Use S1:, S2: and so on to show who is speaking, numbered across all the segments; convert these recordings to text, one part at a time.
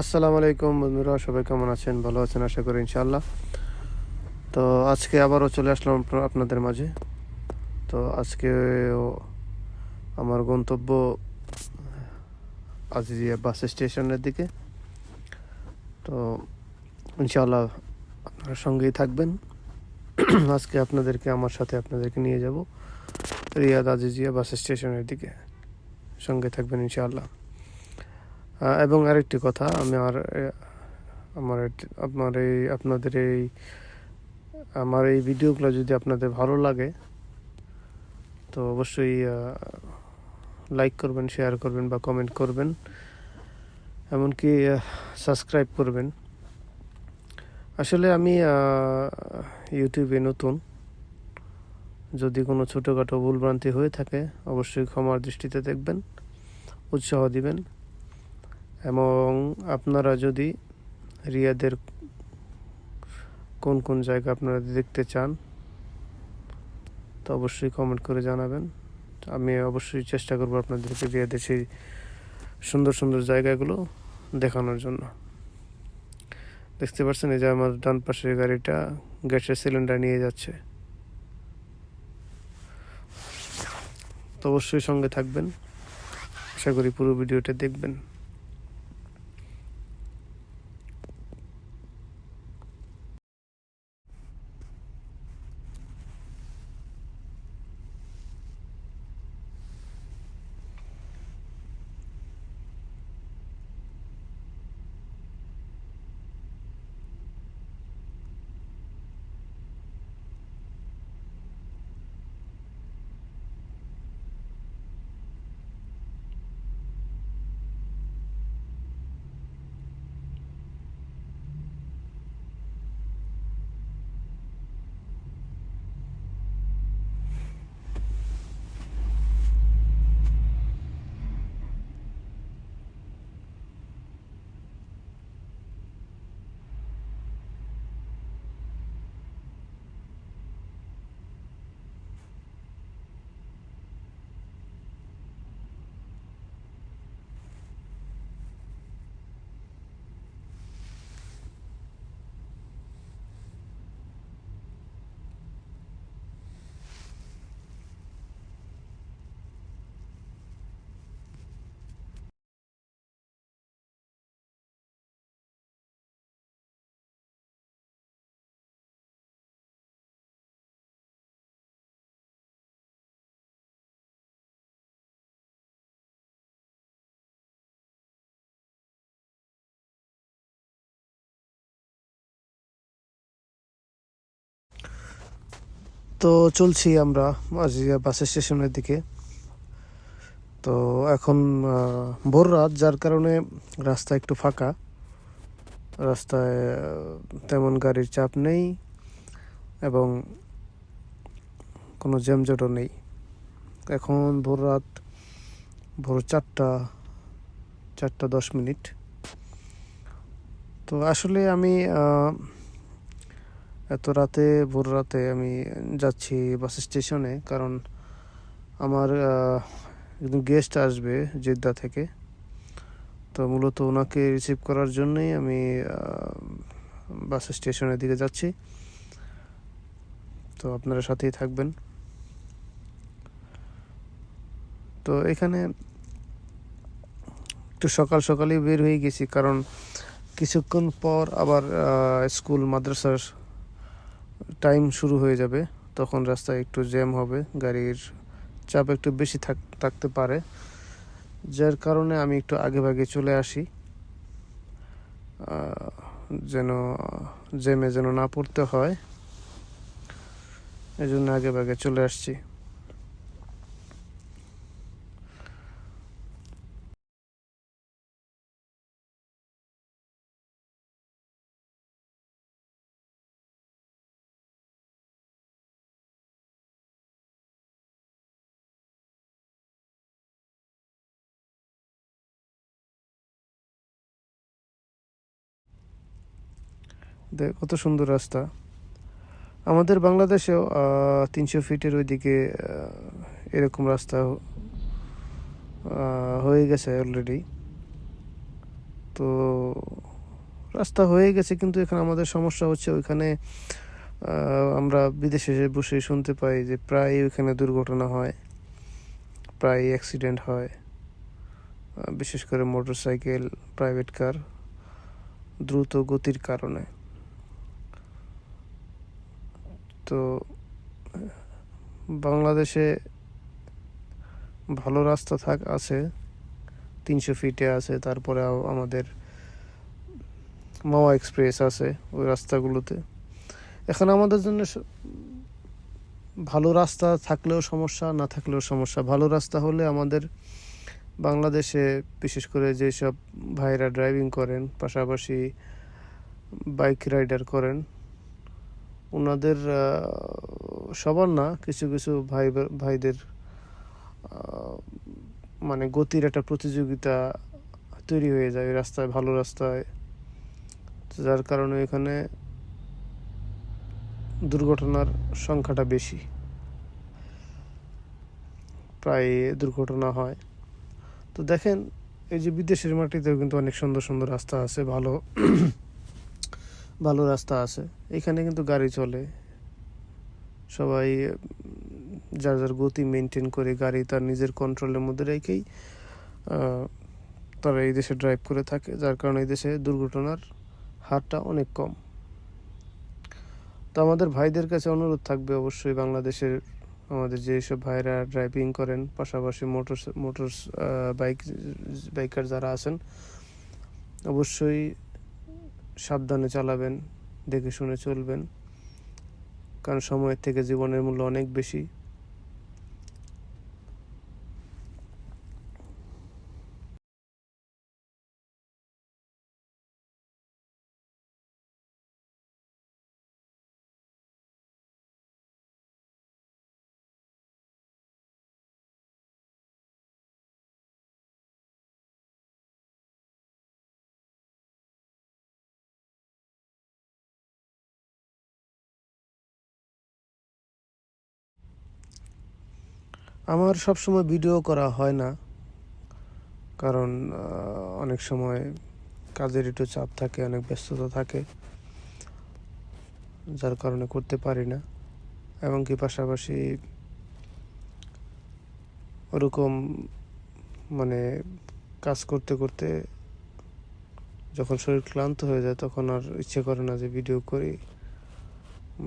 S1: আসসালামু আলাইকুম বন্ধুরা, সবাই কেমন আছেন? ভালো আছেন, আশা করি ইনশাআল্লাহ। তো আজকে আবারও চলে আসলাম আপনাদের মাঝে। তো আজকে আমার গন্তব্য আজিজিয়া বাস স্টেশনের দিকে। তো ইনশাআল্লাহ আপনারা সঙ্গেই থাকবেন। আজকে আপনাদেরকে, আমার সাথে আপনাদেরকে নিয়ে যাব। রিয়াদ আজিজিয়া বাস স্টেশনের দিকে। সঙ্গে থাকবেন ইনশাআল্লাহ। এবং আরেকটি কথা, আমি আর আমার আপনার এই, আপনাদের এই, আমার এই ভিডিওগুলো যদি আপনাদের ভালো লাগে, তো অবশ্যই লাইক করবেন শেয়ার করবেন বা কমেন্ট করবেন। এমনকি সাবস্ক্রাইব করবেন। আসলে আমি ইউটিউবে নতুন। যদি কোনো ছোটোখাটো ভুলভ্রান্তি হয়ে থাকে, অবশ্যই ক্ষমার দৃষ্টিতে দেখবেন, উৎসাহ দিবেন। এবং আপনারা যদি রিয়াদের কোন কোন জায়গা আপনারা দেখতে চান, তো অবশ্যই কমেন্ট করে জানাবেন। আমি অবশ্যই চেষ্টা করব আপনাদেরকে রিয়াদের সেই সুন্দর সুন্দর জায়গাগুলো দেখানোর জন্য। দেখতে পাচ্ছেন এই যে আমার ডান পাশের গাড়িটা গ্যাসের সিলিন্ডার নিয়ে যাচ্ছে। তো অবশ্যই সঙ্গে থাকবেন। আশা করি পুরো ভিডিওটা দেখবেন। তো চলছি আমরা আজিয়া বাস স্টেশনের দিকে। তো এখন ভোর রাত, যার কারণে রাস্তা একটু ফাঁকা। রাস্তায় তেমন গাড়ির চাপ নেই এবং কোনো জ্যামজটও নেই। এখন ভোর রাত, ভোর চারটা চারটা দশ মিনিট। তো আসলে আমি এত রাতে, ভোর রাতে আমি যাচ্ছি বাস স্টেশনে কারণ আমার একজন গেস্ট আসবে জেদ্দা থেকে। তো মূলত ওনাকে রিসিভ করার জন্যই আমি বাস স্টেশনের দিকে যাচ্ছি। তো আপনারা সাথেই থাকবেন। তো এখানে একটু সকাল সকালেই বের হয়ে গেছি কারণ কিছুক্ষণ পর আবার স্কুল মাদ্রাসার টাইম শুরু হয়ে যাবে, তখন রাস্তায় একটু জ্যাম হবে, গাড়ির চাপ একটু বেশি থাক, থাকতে পারে। যার কারণে আমি একটু আগে ভাগে চলে আসি। যেন জ্যামে যেন না পড়তে হয় এই জন্য আগে ভাগে চলে আসছি। কত সুন্দর রাস্তা। আমাদের বাংলাদেশেও তিনশো ফিটের ওইদিকে এরকম রাস্তা হয়ে গেছে অলরেডি তো রাস্তা হয়ে গেছে, কিন্তু এখানে আমাদের সমস্যা হচ্ছে ওইখানে আমরা বিদেশে বসে শুনতে পাই যে প্রায় ওইখানে দুর্ঘটনা হয় প্রায় অ্যাক্সিডেন্ট হয় বিশেষ করে মোটরসাইকেল প্রাইভেট কার দ্রুত গতির কারণে। তো, বাংলাদেশে ভালো রাস্তা থাক, আছে, তিনশো ফিটে আছে, তারপরে আমাদের মাওয়া এক্সপ্রেস আছে, ওই রাস্তাগুলোতে। এখন আমাদের জন্য ভালো রাস্তা থাকলেও সমস্যা, না থাকলেও সমস্যা। ভালো রাস্তা হলে আমাদের বাংলাদেশে, বিশেষ করে যেসব ভাইরা ড্রাইভিং করেন, পাশাপাশি বাইক রাইডার করেন ওনাদের সবার না, কিছু কিছু ভাই ভাইদের মানে গতির একটা প্রতিযোগিতা তৈরি হয়ে যায় রাস্তায়, ভালো রাস্তায়। যার কারণে এখানে দুর্ঘটনার সংখ্যাটা বেশি। প্রায় দুর্ঘটনা হয়। তো দেখেন, এই যে বিদেশের মাটিতেও কিন্তু অনেক সুন্দর সুন্দর রাস্তা আছে, ভালো। ভালো রাস্তা আছে। এখানে কিন্তু গাড়ি চলে। সবাই যার যার গতি মেনটেন করে গাড়ি তার নিজের কন্ট্রোলের মধ্যে রেখেই তারা এই দেশে ড্রাইভ করে থাকে। যার কারণে এই দেশে দুর্ঘটনার হারটা অনেক কম। তো আমাদের ভাইদের কাছে অনুরোধ থাকবে অবশ্যই বাংলাদেশের, আমাদের যেসব ভাইরা ড্রাইভিং করেন, পাশাপাশি মোটর মোটর বাইক বাইকার যারা আছেন, অবশ্যই সাবধানে চালাবেন দেখে শুনে চলবেন। কারণ সময়ের থেকে জীবনের মূল্য অনেক বেশি। আমার সব সময় ভিডিও করা হয় না। কারণ অনেক সময় কাজের একটু চাপ থাকে, অনেক ব্যস্ততা থাকে। যার কারণে করতে পারি না। এমনকি পাশাপাশি ওরকম মানে কাজ করতে করতে যখন শরীর ক্লান্ত হয়ে যায়, তখন আর ইচ্ছে করে না যে ভিডিও করি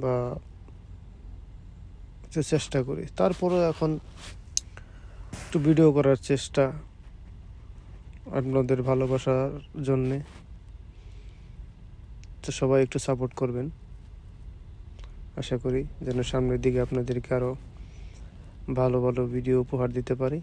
S1: বা একটু চেষ্টা করি। তারপরেও এখন একটু ভিডিও করার চেষ্টা আপনাদের ভালোবাসার জন্যে। তো সবাই একটু সাপোর্ট করবেন। আশা করি যেন সামনের দিকে আপনাদেরকে আরও ভালো ভালো ভিডিও উপহার দিতে পারি।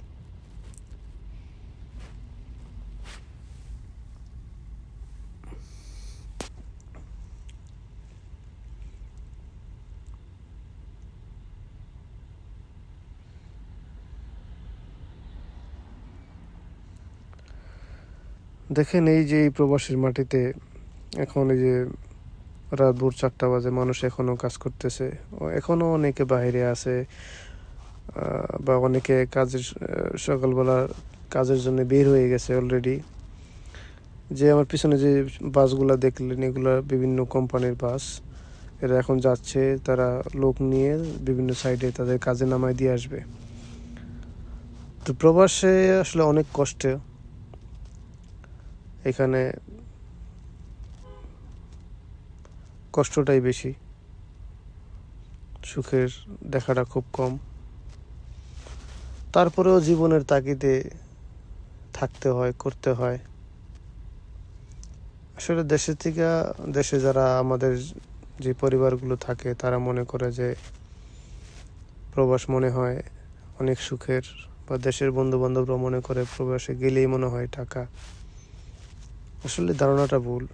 S1: দেখেন এই যে এই প্রবাসীর মাটিতে এখন এই যে রাত ভোর চারটা বাজে, মানুষ এখনও কাজ করতেছে। ও এখনও অনেকে বাইরে আছে বা অনেকে কাজের সকালবেলা কাজের জন্য বের হয়ে গেছে অলরেডি যে আমার পিছনে যে বাসগুলা দেখলেন, এগুলা বিভিন্ন কোম্পানির বাস। এরা এখন যাচ্ছে, তারা লোক নিয়ে বিভিন্ন সাইডে তাদের কাজে নামায় দিয়ে আসবে। তো প্রবাসে আসলে অনেক কষ্টে। এখানে কষ্টটাই বেশি। সুখের দেখাটা খুব কম। তারপরেও জীবনের তাগিদে থাকতে হয়, করতে হয়। আসলে দেশের থেকে দেশে যারা আমাদের যে পরিবারগুলো থাকে, তারা মনে করে যে প্রবাস মনে হয় অনেক সুখের, বা দেশের বন্ধু বান্ধবরা মনে করে প্রবাসে গেলেই মনে হয় টাকা। আসলে ধারণাটা ভুল।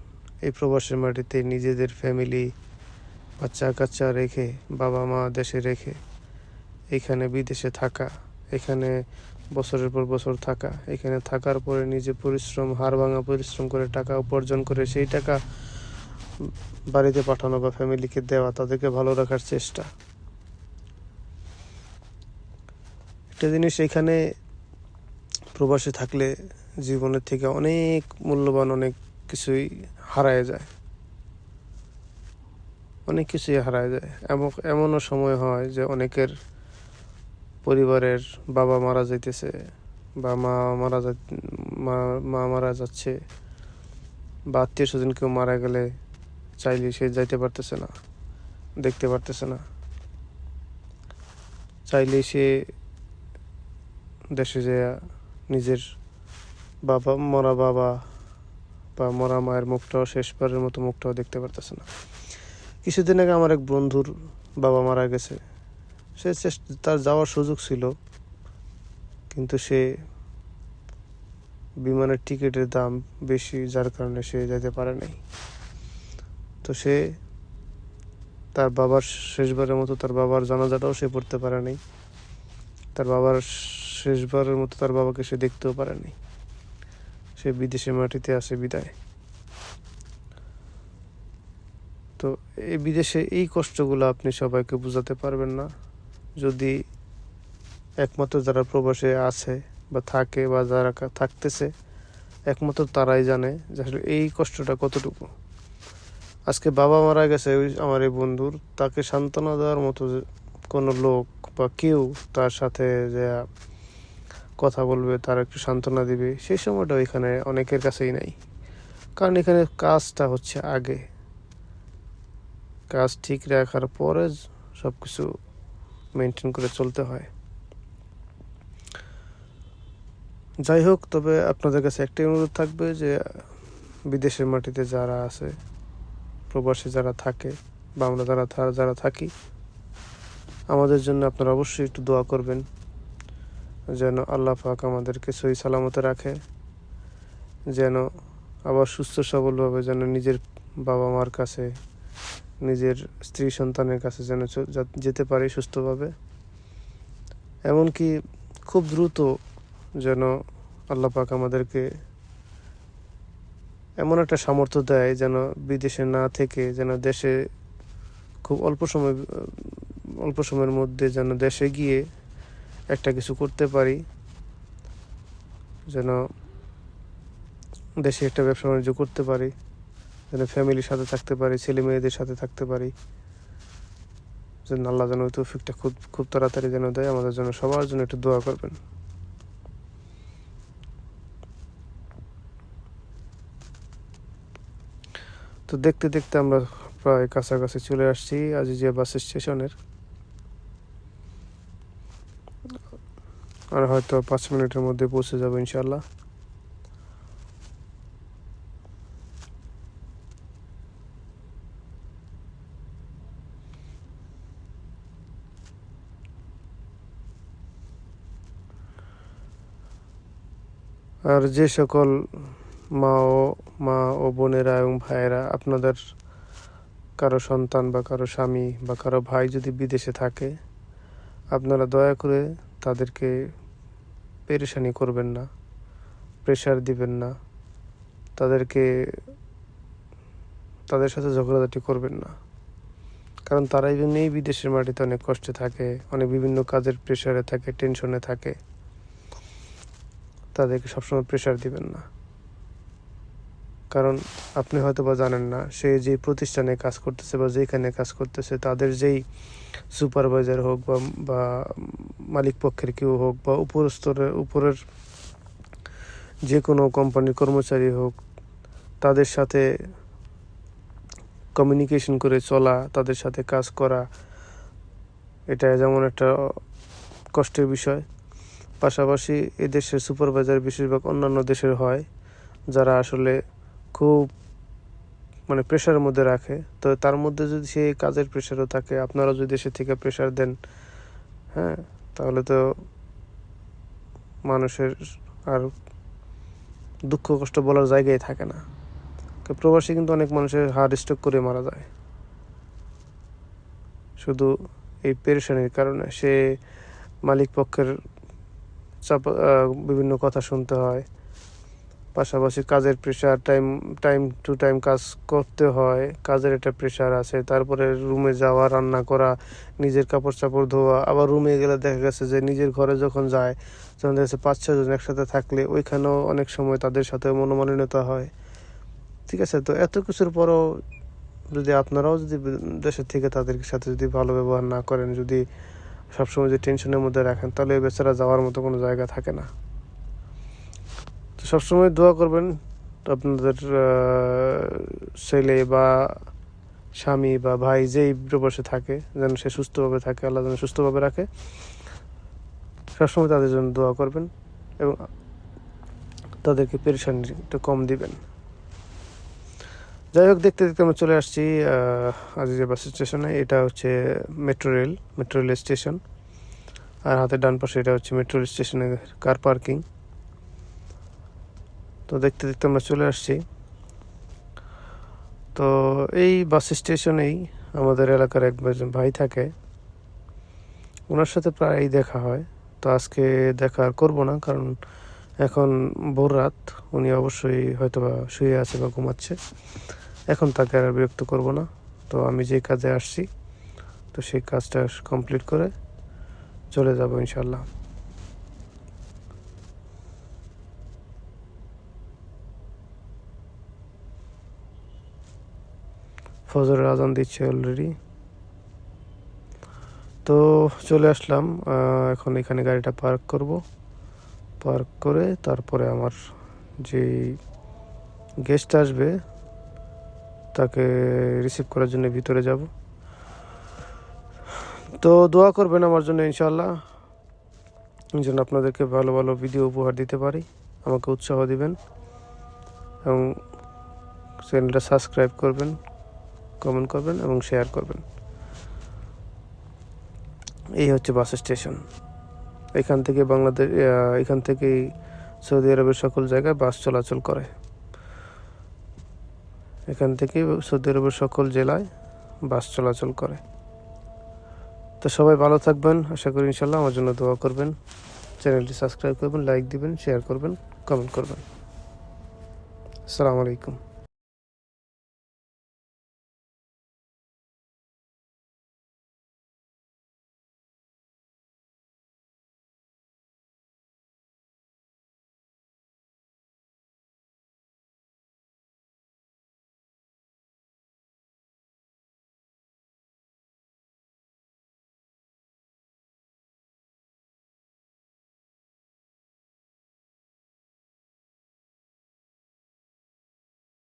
S1: এই প্রবাসের মাটিতে নিজেদের ফ্যামিলি বাচ্চা কাচ্চা রেখে বাবা মা দেশে রেখে, এখানে বিদেশে থাকা, এখানে বছরের পর বছর থাকা, এখানে থাকার পরে নিজে পরিশ্রম, হাড় ভাঙা পরিশ্রম করে টাকা উপার্জন করে সেই টাকা বাড়িতে পাঠানো বা ফ্যামিলিকে দেওয়া, তাদেরকে ভালো রাখার চেষ্টা। একটা জিনিস এখানে প্রবাসে থাকলে জীবনের থেকে অনেক মূল্যবান অনেক কিছুই হারায় যায়। অনেক কিছুই হারায় যায়। এমন এমনও সময় হয় যে অনেকের পরিবারের বাবা মারা যাইতেছে বা মা মারা যা মা মারা যাচ্ছে বা আত্মীয় স্বজন কেউ মারা গেলে চাইলে সে যাইতে পারতেছে না, দেখতে পারতেছে না। চাইলে সে দেশে যে নিজের বাবা, মরা বাবা বা মরা মায়ের মুখটাও শেষবারের মতো মুখটাও দেখতে পারতেছে না। কিছুদিন আগে আমার এক বন্ধুর বাবা মারা গেছে। সে তার যাওয়ার সুযোগ ছিল, কিন্তু সে বিমানের টিকিটের দাম বেশি, যার কারণে সে যেতে পারে নাই। তো সে তার বাবার শেষবারের মতো তার বাবার জানাজাটাও সে পড়তে পারে নাই। তার বাবার শেষবারের মতো তার বাবাকে সে দেখতেও পারেনি। সে বিদেশে মাটিতে আসে বিদায়। তো এই বিদেশে এই কষ্টগুলো আপনি সবাইকে বোঝাতে পারবেন না। যদি একমাত্র যারা প্রবাসে আছে বা থাকে বা যারা থাকতেছে, একমাত্র তারাই জানে যে আসলে এই কষ্টটা কতটুকু। আজকে বাবা মারা গেছে ওই আমার এই বন্ধুর, তাকে সান্ত্বনা দেওয়ার মতো কোনো লোক বা কেউ তার সাথে যে কথা বলবে, তার একটু সান্ত্বনা দিবে। সেই সময়টা এখানে অনেকের কাছেই নাই। কারণ এখানে কাজটা হচ্ছে আগে। কাজ ঠিক রাখার পরে সব কিছু মেনটেন করে চলতে হয়। যাই হোক, তবে আপনাদের কাছে একটাই অনুরোধ থাকবে যে, বিদেশের মাটিতে যারা আছে, প্রবাসী যারা থাকে, বা আমরা যারা যারা থাকি, আমাদের জন্য আপনারা অবশ্যই একটু দোয়া করবেন। যেন আল্লাহ পাক আমাদেরকে সহি সালামতে রাখে, যেন আবার সুস্থ সবলভাবে যেন নিজের বাবা মার কাছে, নিজের স্ত্রী সন্তানের কাছে যেন যেতে পারি সুস্থভাবে। এমনকি খুব দ্রুত যেন আল্লাহ পাক আমাদেরকে এমন একটা সামর্থ্য দেয় যেন বিদেশে না থেকে, যেন দেশে খুব অল্প সময়, অল্প সময়ের মধ্যে যেন দেশে গিয়ে একটা কিছু করতে পারি, যেন দেশে একটা ব্যবসা বাণিজ্য করতে পারি, যেন ফ্যামিলির সাথে থাকতে পারি, ছেলে মেয়েদের সাথে থাকতে পারি, যেন আল্লাহ যেন তৌফিকটা খুব খুব তাড়াতাড়ি যেন দেয়, আমাদের জন্য সবার জন্য একটু দোয়া করবেন। তো দেখতে দেখতে আমরা প্রায় কাছাকাছি চলে আসছি আজিজিয়া বাস স্টেশনের। আর হয়তো পাঁচ মিনিটের মধ্যে পৌঁছে যাব ইনশাল্লাহ আর যে সকল মা ও মা ও বোনেরা এবং ভাইয়েরা, আপনাদের কারও সন্তান বা কারও স্বামী বা কারও ভাই যদি বিদেশে থাকে, আপনারা দয়া করে তাদেরকে পেরেশানি করবেন না প্রেশার দিবেন না, তাদেরকে, তাদের সাথে ঝগড়াঝাটি করবেন না। কারণ তারা এমনিই বিদেশের মাটিতে অনেক কষ্টে থাকে, অনেক বিভিন্ন কাজের প্রেশারে থাকে টেনশনে থাকে। তাদেরকে সবসময় প্রেশার দিবেন না। কারণ আপনি হয়তো বা জানেন না, সে যে প্রতিষ্ঠানে কাজ করতেছে বা যেখানে কাজ করতেছে, তাদের যেই সুপারভাইজার হোক বা বা মালিক পক্ষের কেউ হোক বা উপর স্তরের উপরের যে কোনো কোম্পানির কর্মচারী হোক, তাদের সাথে কমিউনিকেশন করে চলা, তাদের সাথে কাজ করা, এটা যেমন একটা কষ্টের বিষয়। পাশাপাশি এই দেশের সুপারভাইজার বেশিরভাগ অন্যান্য দেশের হয়, যারা আসলে খুব মানে প্রেশারের মধ্যে রাখে। তো তার মধ্যে যদি সেই কাজের প্রেশারও থাকে, আপনারা যদি সে থেকে প্রেশার দেন হ্যাঁ তাহলে তো মানুষের আর দুঃখ কষ্ট বলার জায়গায় থাকে না। প্রবাসী কিন্তু অনেক মানুষের হার্ট স্ট্রোক করে মারা যায়। শুধু এই পেরেশানির কারণে সে মালিক পক্ষের চাপ বিভিন্ন কথা শুনতে হয়। পাশাপাশি কাজের pressure time time to time কাজ করতে হয়, কাজের একটা প্রেশার আছে, তারপরে রুমে যাওয়া, রান্না করা, নিজের কাপড় চাপড় ধোয়া, আবার রুমে গেলে দেখা গেছে যে নিজের ঘরে যখন যায়, তখন দেখা যাচ্ছে পাঁচ ছজন একসাথে থাকলে ওইখানেও অনেক সময় তাদের সাথে মনোমালিন্যতা হয়। ঠিক আছে? তো এত কিছুর পরও যদি আপনারাও যদি দেশের থেকে তাদের সাথে যদি ভালো ব্যবহার না করেন, যদি সবসময় যদি টেনশনের মধ্যে রাখেন, তাহলে বেচারা যাওয়ার মতো কোনো জায়গা থাকে না। সবসময় দোয়া করবেন আপনাদের ছেলে বা স্বামী বা ভাই যেই প্রবাসে থাকে যেন সে সুস্থভাবে থাকে আল্লাহ যেন সুস্থভাবে রাখে। সবসময় তাদের জন্য দোয়া করবেন এবং তাদেরকে পেরেশানি একটু কম দিবেন। যাই হোক দেখতে দেখতে আমরা চলে আসছি আহ, আজিজা বাস স্টেশনে। এটা হচ্ছে metro rail metro rail station. আর হাতের ডান পাশে এটা হচ্ছে মেট্রো রেল স্টেশনের কার পার্কিং। তো দেখতে দেখতে আমরা চলে আসছি। তো এই বাস স্টেশনেই আমাদের এলাকার এক একজন ভাই থাকে। ওনার সাথে প্রায়ই দেখা হয়। তো আজকে দেখা আর করব না, কারণ এখন ভোর রাত। উনি অবশ্যই হয়তো বা শুয়ে আছে বা ঘুমাচ্ছে। এখন তাকে আর বিরক্ত করব না। তো আমি যে কাজে আসছি, তো সেই কাজটা কমপ্লিট করে চলে যাব ইনশাল্লাহ ফজরের আজান দিচ্ছে অলরেডি তো চলে আসলাম এখন এখানে গাড়িটা পার্ক করব। পার্ক করে তারপরে আমার যে গেস্ট আসবে, তাকে রিসিভ করার জন্য ভিতরে যাব। তো দোয়া করবেন আমার জন্য ইনশাল্লাহ যেন আপনাদেরকে ভালো ভালো ভিডিও উপহার দিতে পারি। আমাকে উৎসাহ দিবেন এবং চ্যানেলটা সাবস্ক্রাইব করবেন। কমেন্ট করবেন এবং শেয়ার করবেন। এই হচ্ছে বাস স্টেশন এখান থেকে বাংলাদেশ এখান থেকেই সৌদি আরবের সকল জায়গায় বাস চলাচল করে। এখান থেকে সৌদি আরবের সকল জেলায় বাস চলাচল করে। তো সবাই ভালো থাকবেন। আশা করি ইনশাল্লাহ আমার জন্য দোয়া করবেন। চ্যানেলটি সাবস্ক্রাইব করবেন লাইক দিবেন শেয়ার করবেন কমেন্ট করবেন। আসসালামু আলাইকুম।